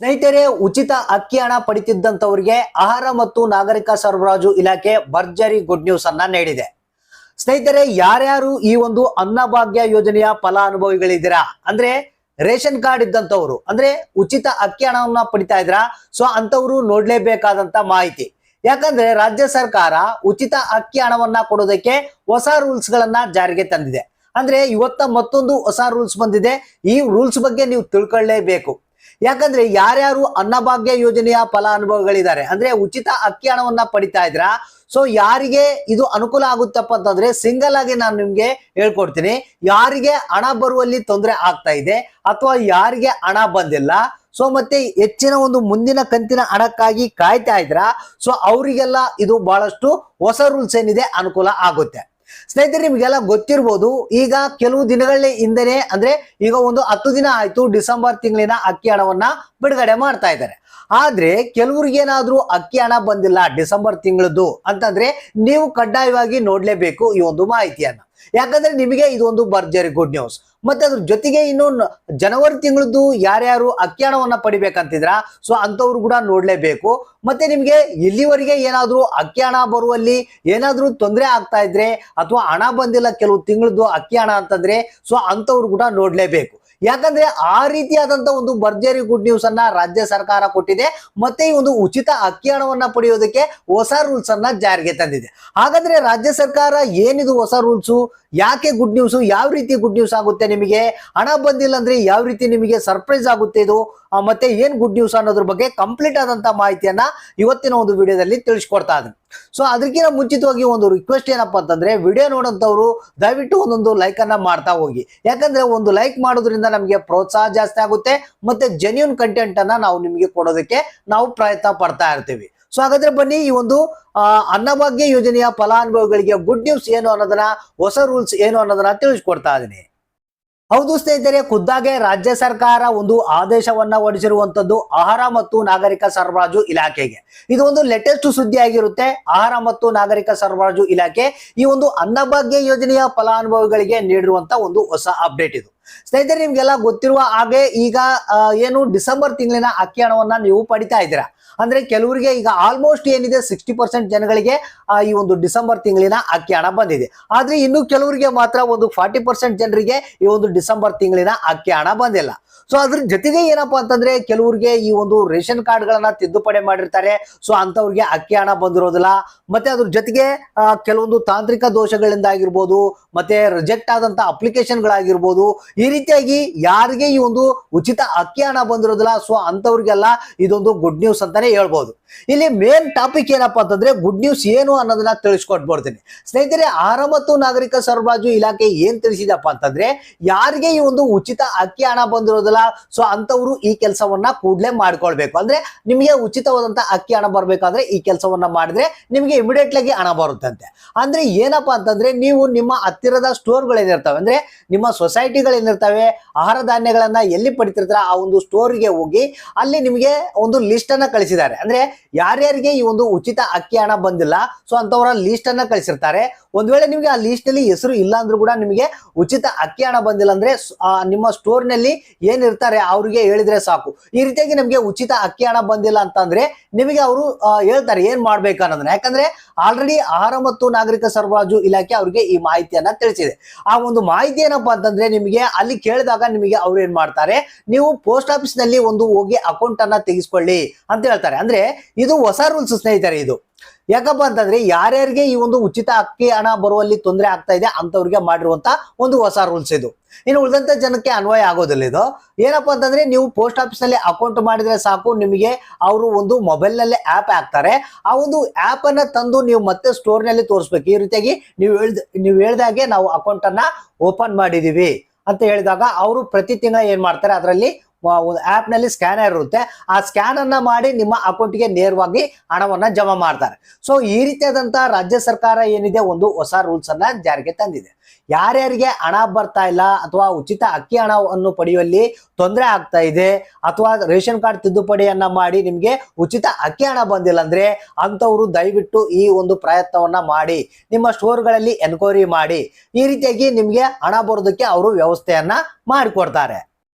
ಸ್ನೇಹಿತರೆ, ಉಚಿತ ಅಕ್ಕಿ ಹಣ ಪಡಿತಿದ್ದಂತವರಿಗೆ ಆಹಾರ ಮತ್ತು ನಾಗರಿಕ ಸರಬರಾಜು ಇಲಾಖೆ ಭರ್ಜರಿ ಗುಡ್ ನ್ಯೂಸ್ ಅನ್ನ ನೀಡಿದೆ. ಸ್ನೇಹಿತರೆ, ಯಾರ್ಯಾರು ಈ ಒಂದು ಅನ್ನಭಾಗ್ಯ ಯೋಜನೆಯ ಫಲಾನುಭವಿಗಳಿದ್ದೀರಾ ಅಂದ್ರೆ, ರೇಷನ್ ಕಾರ್ಡ್ ಇದ್ದಂಥವ್ರು, ಅಂದ್ರೆ ಉಚಿತ ಅಕ್ಕಿ ಹಣವನ್ನ ಪಡಿತಾ ಇದ್ರ ಸೊ ಅಂತವ್ರು ನೋಡ್ಲೇಬೇಕಾದಂತ ಮಾಹಿತಿ. ಯಾಕಂದ್ರೆ, ರಾಜ್ಯ ಸರ್ಕಾರ ಉಚಿತ ಅಕ್ಕಿ ಹಣವನ್ನ ಕೊಡೋದಕ್ಕೆ ಹೊಸ ರೂಲ್ಸ್ ಗಳನ್ನ ಜಾರಿಗೆ ತಂದಿದೆ. ಅಂದ್ರೆ, ಇವತ್ತ ಮತ್ತೊಂದು ಹೊಸ ರೂಲ್ಸ್ ಬಂದಿದೆ. ಈ ರೂಲ್ಸ್ ಬಗ್ಗೆ ನೀವು ತಿಳ್ಕೊಳ್ಳೇಬೇಕು. ಯಾಕಂದ್ರೆ ಯಾರ್ಯಾರು ಅನ್ನಭಾಗ್ಯ ಯೋಜನೆಯ ಫಲಾನುಭವಿಗಳಿದ್ದಾರೆ ಅಂದ್ರೆ ಉಚಿತ ಅಕ್ಕಿ ಹಣವನ್ನ ಪಡಿತಾ ಇದ್ರ ಸೊ ಯಾರಿಗೆ ಇದು ಅನುಕೂಲ ಆಗುತ್ತಪ್ಪ ಅಂತಂದ್ರೆ ಸಿಂಗಲ್ ಆಗಿ ನಾನು ನಿಮ್ಗೆ ಹೇಳ್ಕೊಡ್ತೀನಿ. ಯಾರಿಗೆ ಹಣ ಬರುವಲ್ಲಿ ತೊಂದರೆ ಆಗ್ತಾ ಇದೆ ಅಥವಾ ಯಾರಿಗೆ ಹಣ ಬಂದಿಲ್ಲ ಸೊ ಮತ್ತೆ ಹೆಚ್ಚಿನ ಒಂದು ಮುಂದಿನ ಕಂತಿನ ಹಣಕ್ಕಾಗಿ ಕಾಯ್ತಾ ಇದ್ರ ಸೊ ಅವರಿಗೆಲ್ಲ ಇದು ಬಹಳಷ್ಟು ಹೊಸ ರೂಲ್ಸ್ ಏನಿದೆ ಅನುಕೂಲ ಆಗುತ್ತೆ. ಸ್ನೇಹಿತರೆ, ನಿಮಗೆಲ್ಲ ಗೊತ್ತಿರ್ಬೋದು, ಈಗ ಕೆಲವು ದಿನಗಳ ಹಿಂದೆ ಅಂದ್ರೆ ಈಗ ಒಂದು ಹತ್ತು ದಿನ ಆಯ್ತು ಡಿಸೆಂಬರ್ ತಿಂಗಳಿನ ಅಕ್ಕಿ ಹಣವನ್ನ ಬಿಡುಗಡೆ ಮಾಡ್ತಾ ಇದ್ದಾರೆ. ಆದ್ರೆ ಕೆಲವ್ರಿಗೇನಾದ್ರೂ ಅಕ್ಕಿ ಹಣ ಬಂದಿಲ್ಲ ಡಿಸೆಂಬರ್ ತಿಂಗಳದ್ದು ಅಂತಂದ್ರೆ ನೀವು ಕಡ್ಡಾಯವಾಗಿ ನೋಡ್ಲೇಬೇಕು ಈ ಒಂದು ಮಾಹಿತಿಯನ್ನ. ಯಾಕಂದ್ರೆ ನಿಮಗೆ ಇದು ಒಂದು ಭರ್ಜರಿ ಗುಡ್ ನ್ಯೂಸ್ ಮತ್ತೆ ಅದ್ರ ಜೊತೆಗೆ ಇನ್ನು ಜನವರಿ ತಿಂಗಳದ್ದು ಯಾರ್ಯಾರು ಅಕ್ಕಿ ಪಡಿಬೇಕಂತಿದ್ರ ಸೊ ಅಂತವ್ರು ಕೂಡ ನೋಡ್ಲೇಬೇಕು. ಮತ್ತೆ ನಿಮ್ಗೆ ಇಲ್ಲಿವರೆಗೆ ಏನಾದ್ರೂ ಅಕ್ಕಿ ಹಣ ಬರುವಲ್ಲಿ ಏನಾದ್ರೂ ತೊಂದರೆ ಆಗ್ತಾ ಇದ್ರೆ, ಅಥವಾ ಹಣ ಬಂದಿಲ್ಲ ಕೆಲವು ತಿಂಗಳದ್ದು ಅಕ್ಕಿ ಅಂತಂದ್ರೆ ಸೊ ಅಂತವ್ರು ಕೂಡ ನೋಡ್ಲೇಬೇಕು. ಯಾಕಂದ್ರೆ ಆ ರೀತಿಯಾದಂತ ಒಂದು ಭರ್ಜರಿ ಗುಡ್ ನ್ಯೂಸ್ ಅನ್ನ ರಾಜ್ಯ ಸರ್ಕಾರ ಕೊಟ್ಟಿದೆ. ಮತ್ತೆ ಈ ಒಂದು ಉಚಿತ ಅಕ್ಕಿ ಹಣವನ್ನ ಪಡೆಯೋದಕ್ಕೆ ಹೊಸ ರೂಲ್ಸ್ ಅನ್ನ ಜಾರಿಗೆ ತಂದಿದೆ. ಹಾಗಾದ್ರೆ ರಾಜ್ಯ ಸರ್ಕಾರ ಏನಿದು ಹೊಸ ರೂಲ್ಸು ಯಾಕೆ ಗುಡ್ ನ್ಯೂಸ್ ಯಾವ ರೀತಿ ಗುಡ್ ನ್ಯೂಸ್ ಆಗುತ್ತೆ ನಿಮಗೆ? ಹಣ ಬಂದಿಲ್ಲ ಅಂದ್ರೆ ಯಾವ ರೀತಿ ನಿಮಗೆ ಸರ್ಪ್ರೈಸ್ ಆಗುತ್ತೆ ಇದು? ಮತ್ತೆ ಏನ್ ಗುಡ್ ನ್ಯೂಸ್ ಅನ್ನೋದ್ರ ಬಗ್ಗೆ ಕಂಪ್ಲೀಟ್ ಆದಂತ ಮಾಹಿತಿಯನ್ನ ಇವತ್ತಿನ ಒಂದು ವಿಡಿಯೋದಲ್ಲಿ ತಿಳಿಸ್ಕೊಡ್ತಾ ಇದ್ದೀನಿ. ಸೊ ಅದಕ್ಕಿಂತ ಮುಂಚಿತವಾಗಿ ಒಂದು ರಿಕ್ವೆಸ್ಟ್ ಏನಪ್ಪಾ ಅಂತಂದ್ರೆ ವಿಡಿಯೋ ನೋಡೋಂಥವ್ರು ದಯವಿಟ್ಟು ಒಂದೊಂದು ಲೈಕ್ ಅನ್ನ ಮಾಡ್ತಾ ಹೋಗಿ. ಯಾಕಂದ್ರೆ ಒಂದು ಲೈಕ್ ಮಾಡೋದ್ರಿಂದ ನಮಗೆ ಪ್ರೋತ್ಸಾಹ ಜಾಸ್ತಿ ಆಗುತ್ತೆ, ಮತ್ತೆ ಜೆನ್ಯೂನ್ ಕಂಟೆಂಟ್ ಅನ್ನ ನಾವು ನಿಮಗೆ ಕೊಡೋದಕ್ಕೆ ನಾವು ಪ್ರಯತ್ನ ಪಡ್ತಾ ಇರ್ತೀವಿ. ಸೊ ಹಾಗಾದ್ರೆ ಬನ್ನಿ, ಈ ಒಂದು ಅನ್ನಭಾಗ್ಯ ಯೋಜನೆಯ ಫಲಾನುಭವಿಗಳಿಗೆ ಗುಡ್ ನ್ಯೂಸ್ ಏನು ಅನ್ನೋದನ್ನ, ಹೊಸ ರೂಲ್ಸ್ ಏನು ಅನ್ನೋದನ್ನ ತಿಳಿಸ್ಕೊಡ್ತಾ ಇದೀನಿ. ಹೌದು ಸ್ನೇಹಿತರೆ, ಖುದ್ದಾಗೆ ರಾಜ್ಯ ಸರ್ಕಾರ ಒಂದು ಆದೇಶವನ್ನ ಹೊರಡಿಸಿರುವಂತದ್ದು ಆಹಾರ ಮತ್ತು ನಾಗರಿಕ ಸರಬರಾಜು ಇಲಾಖೆಗೆ. ಇದು ಒಂದು ಲೇಟೆಸ್ಟ್ ಸುದ್ದಿ ಆಗಿರುತ್ತೆ. ಆಹಾರ ಮತ್ತು ನಾಗರಿಕ ಸರಬರಾಜು ಇಲಾಖೆ ಈ ಒಂದು ಅನ್ನಭಾಗ್ಯ ಯೋಜನೆಯ ಫಲಾನುಭವಿಗಳಿಗೆ ನೀಡಿರುವಂತ ಒಂದು ಹೊಸ ಅಪ್ಡೇಟ್ ಇದು. ಸ್ನೇಹಿತರೆ, ನಿಮ್ಗೆಲ್ಲ ಗೊತ್ತಿರುವ ಹಾಗೆ ಈಗ ಏನು ಡಿಸೆಂಬರ್ ತಿಂಗಳಿನ ಅಕ್ಕಿ ಹಣವನ್ನ ನೀವು ಪಡಿತಾ ಇದ್ದೀರಾ? ಅಂದ್ರೆ ಕೆಲವರಿಗೆ ಈಗ ಆಲ್ಮೋಸ್ಟ್ ಏನಿದೆ ಸಿಕ್ಸ್ಟಿ ಪರ್ಸೆಂಟ್ ಜನಗಳಿಗೆ ಈ ಒಂದು ಡಿಸೆಂಬರ್ ತಿಂಗಳಿನ ಅಕ್ಕಿ ಹಣ ಬಂದಿದೆ. ಆದ್ರೆ ಇನ್ನು ಕೆಲವರಿಗೆ ಮಾತ್ರ ಒಂದು ಫಾರ್ಟಿ ಪರ್ಸೆಂಟ್ ಜನರಿಗೆ ಈ ಒಂದು ಡಿಸೆಂಬರ್ ತಿಂಗಳಿನ ಅಕ್ಕಿ ಹಣ ಬಂದಿಲ್ಲ. ಸೊ ಅದ್ರ ಜೊತೆಗೆ ಏನಪ್ಪಾ ಅಂತಂದ್ರೆ ಕೆಲವರಿಗೆ ಈ ಒಂದು ರೇಷನ್ ಕಾರ್ಡ್ ಗಳನ್ನ ತಿದ್ದುಪಡಿ ಮಾಡಿರ್ತಾರೆ. ಸೊ ಅಂತವ್ರಿಗೆ ಅಕ್ಕಿ ಹಣ ಬಂದಿರೋದಿಲ್ಲ. ಮತ್ತೆ ಅದ್ರ ಜೊತೆಗೆ ಕೆಲವೊಂದು ತಾಂತ್ರಿಕ ದೋಷಗಳಿಂದ ಆಗಿರ್ಬೋದು ಮತ್ತೆ ರಿಜೆಕ್ಟ್ ಆದಂತ ಅಪ್ಲಿಕೇಶನ್ ಗಳಾಗಿರ್ಬೋದು ಈ ರೀತಿಯಾಗಿ ಯಾರಿಗೆ ಈ ಒಂದು ಉಚಿತ ಅಕ್ಕಿ ಹಣ ಬಂದಿರೋದಿಲ್ಲ. ಸೊ ಅಂತವ್ರಿಗೆಲ್ಲ ಇದೊಂದು ಗುಡ್ ನ್ಯೂಸ್ ಅಂತಾನೆ ಹೇಳ್ಬೋದು. ಇಲ್ಲಿ ಮೇನ್ ಟಾಪಿಕ್ ಏನಪ್ಪಾ ಅಂತಂದ್ರೆ ಗುಡ್ ನ್ಯೂಸ್ ಏನು ಅನ್ನೋದನ್ನ ತಿಳಿಸ್ಕೊಟ್ಬಿಡ್ತೀನಿ. ಸ್ನೇಹಿತರೆ, ಆಹಾರ ಮತ್ತು ನಾಗರಿಕ ಸರಬರಾಜು ಇಲಾಖೆ ಏನ್ ತಿಳಿಸಿದಪ್ಪ ಅಂತಂದ್ರೆ, ಯಾರಿಗೆ ಈ ಒಂದು ಉಚಿತ ಅಕ್ಕಿ ಹಣ ಬಂದಿರೋದಿಲ್ಲ ಸೊ ಅಂತವ್ರು ಈ ಕೆಲಸವನ್ನ ಕೂಡ್ಲೇ ಮಾಡ್ಕೊಳ್ಬೇಕು. ಅಂದ್ರೆ ನಿಮಗೆ ಉಚಿತವಾದಂತ ಅಕ್ಕಿ ಹಣ ಬರ್ಬೇಕಾದ್ರೆ ಈ ಕೆಲಸವನ್ನ ಮಾಡಿದ್ರೆ ನಿಮಗೆ ಇಮಿಡಿಯೇಟ್ ಆಗಿ ಹಣ ಬರುತ್ತಂತೆ. ಅಂದ್ರೆ ಏನಪ್ಪಾ ಅಂತಂದ್ರೆ, ನೀವು ನಿಮ್ಮ ಹತ್ತಿರದ ಸ್ಟೋರ್ಗಳೇನಿರ್ತವೆ, ಅಂದ್ರೆ ನಿಮ್ಮ ಸೊಸೈಟಿಗಳೇನಿರ್ತವೆ, ಆಹಾರ ಧಾನ್ಯಗಳನ್ನ ಎಲ್ಲಿ ಪಡಿತಿರ್ತಾರ ಆ ಒಂದು ಸ್ಟೋರ್ಗೆ ಹೋಗಿ ಅಲ್ಲಿ ನಿಮಗೆ ಒಂದು ಲಿಸ್ಟ್ ಅನ್ನ ಕಳಿಸಿದ್ದಾರೆ. ಅಂದ್ರೆ ಯಾರ್ಯಾರಿಗೆ ಈ ಒಂದು ಉಚಿತ ಅಕ್ಕಿ ಹಣ ಬಂದಿಲ್ಲ ಸೊ ಅಂತವರ ಲಿಸ್ಟ್ ಅನ್ನ ಕಳಿಸಿರ್ತಾರೆ. ಒಂದ್ ವೇಳೆ ನಿಮಗೆ ಆ ಲಿಸ್ಟ್ನಲ್ಲಿ ಹೆಸರು ಇಲ್ಲ ಅಂದ್ರೂ ಕೂಡ ನಿಮಗೆ ಉಚಿತ ಅಕ್ಕಿ ಹಣ ಬಂದಿಲ್ಲ ಅಂದ್ರೆ ನಿಮ್ಮ ಸ್ಟೋರ್ನಲ್ಲಿ ಏನಿರ್ತಾರೆ ಅವ್ರಿಗೆ ಹೇಳಿದ್ರೆ ಸಾಕು. ಈ ರೀತಿಯಾಗಿ ನಮಗೆ ಉಚಿತ ಅಕ್ಕಿ ಹಣ ಬಂದಿಲ್ಲ ಅಂತಂದ್ರೆ ನಿಮಗೆ ಅವರು ಹೇಳ್ತಾರೆ ಏನ್ ಮಾಡ್ಬೇಕು ಅನ್ನೋದನ್ನ. ಯಾಕಂದ್ರೆ ಆಲ್ರೆಡಿ ಆಹಾರ ಮತ್ತು ನಾಗರಿಕ ಸರಬರಾಜು ಇಲಾಖೆ ಅವ್ರಿಗೆ ಈ ಮಾಹಿತಿಯನ್ನ ತಿಳಿಸಿದೆ. ಆ ಒಂದು ಮಾಹಿತಿ ಏನಪ್ಪಾ ಅಂತಂದ್ರೆ ನಿಮಗೆ ಅಲ್ಲಿ ಕೇಳಿದಾಗ ನಿಮಗೆ ಅವ್ರು ಏನ್ ಮಾಡ್ತಾರೆ, ನೀವು ಪೋಸ್ಟ್ ಆಫೀಸ್ನಲ್ಲಿ ಒಂದು ಹೋಗಿ ಅಕೌಂಟ್ ಅನ್ನ ತೆಗೆಸ್ಕೊಳ್ಳಿ ಅಂತ ಹೇಳ್ತಾರೆ. ಅಂದ್ರೆ ಇದು ಹೊಸ ರೂಲ್ಸ್ ಸ್ನೇಹಿತರೆ ಇದು. ಯಾಕಪ್ಪ ಅಂತಂದ್ರೆ ಯಾರ್ಯಾರಿಗೆ ಈ ಒಂದು ಉಚಿತ ಅಕ್ಕಿ, ಹಣ ಬರುವಲ್ಲಿ ತೊಂದರೆ ಆಗ್ತಾ ಇದೆ ಅಂತವ್ರಿಗೆ ಮಾಡಿರುವಂತ ಒಂದು ಹೊಸ ರೂಲ್ಸ್ ಇದು. ಇನ್ನು ಉಳಿದಂತ ಜನಕ್ಕೆ ಅನ್ವಯ ಆಗೋದಿಲ್ಲ ಇದು. ಏನಪ್ಪಾ ಅಂತಂದ್ರೆ ನೀವು ಪೋಸ್ಟ್ ಆಫೀಸ್ನಲ್ಲಿ ಅಕೌಂಟ್ ಮಾಡಿದ್ರೆ ಸಾಕು, ನಿಮಗೆ ಅವರು ಒಂದು ಮೊಬೈಲ್ನಲ್ಲಿ ಆಪ್ ಹಾಕ್ತಾರೆ. ಆ ಒಂದು ಆಪ್ ಅನ್ನ ತಂದು ನೀವು ಮತ್ತೆ ಸ್ಟೋರ್ನಲ್ಲಿ ತೋರಿಸ್ಬೇಕು. ಈ ರೀತಿಯಾಗಿ ನೀವು ಹೇಳ್ದ, ನೀವು ಹೇಳ್ದಾಗೆ ನಾವು ಅಕೌಂಟ್ ಅನ್ನ ಓಪನ್ ಮಾಡಿದೀವಿ ಅಂತ ಹೇಳಿದಾಗ ಅವರು ಪ್ರತಿ ತಿಂಗಳ ಏನ್ ಮಾಡ್ತಾರೆ? ಅದರಲ್ಲಿ ಆಪ್ನಲ್ಲಿ ಸ್ಕ್ಯಾನರ್ ಇರುತ್ತೆ. ಆ ಸ್ಕ್ಯಾನ್ ಅನ್ನ ಮಾಡಿ ನಿಮ್ಮ ಅಕೌಂಟ್ಗೆ ನೇರವಾಗಿ ಹಣವನ್ನ ಜಮಾ ಮಾಡ್ತಾರೆ. ಸೊ ಈ ರೀತಿಯಾದಂಥ ರಾಜ್ಯ ಸರ್ಕಾರ ಏನಿದೆ? ಒಂದು ಹೊಸ ರೂಲ್ಸ್ ಅನ್ನ ಜಾರಿಗೆ ತಂದಿದೆ. ಯಾರ್ಯಾರಿಗೆ ಹಣ ಬರ್ತಾ ಇಲ್ಲ ಅಥವಾ ಉಚಿತ ಅಕ್ಕಿ ಹಣವನ್ನು ಪಡೆಯುವಲ್ಲಿ ತೊಂದರೆ ಆಗ್ತಾ ಇದೆ ಅಥವಾ ರೇಷನ್ ಕಾರ್ಡ್ ತಿದ್ದುಪಡಿಯನ್ನ ಮಾಡಿ ನಿಮ್ಗೆ ಉಚಿತ ಅಕ್ಕಿ ಹಣ ಬಂದಿಲ್ಲ ಅಂದ್ರೆ ಅಂತವರು ದಯವಿಟ್ಟು ಈ ಒಂದು ಪ್ರಯತ್ನವನ್ನ ಮಾಡಿ, ನಿಮ್ಮ ಸ್ಟೋರ್ಗಳಲ್ಲಿ ಎನ್ಕ್ವೈರಿ ಮಾಡಿ, ಈ ರೀತಿಯಾಗಿ ನಿಮ್ಗೆ ಹಣ ಬರೋದಕ್ಕೆ ಅವರು ವ್ಯವಸ್ಥೆಯನ್ನ ಮಾಡಿಕೊಡ್ತಾರೆ.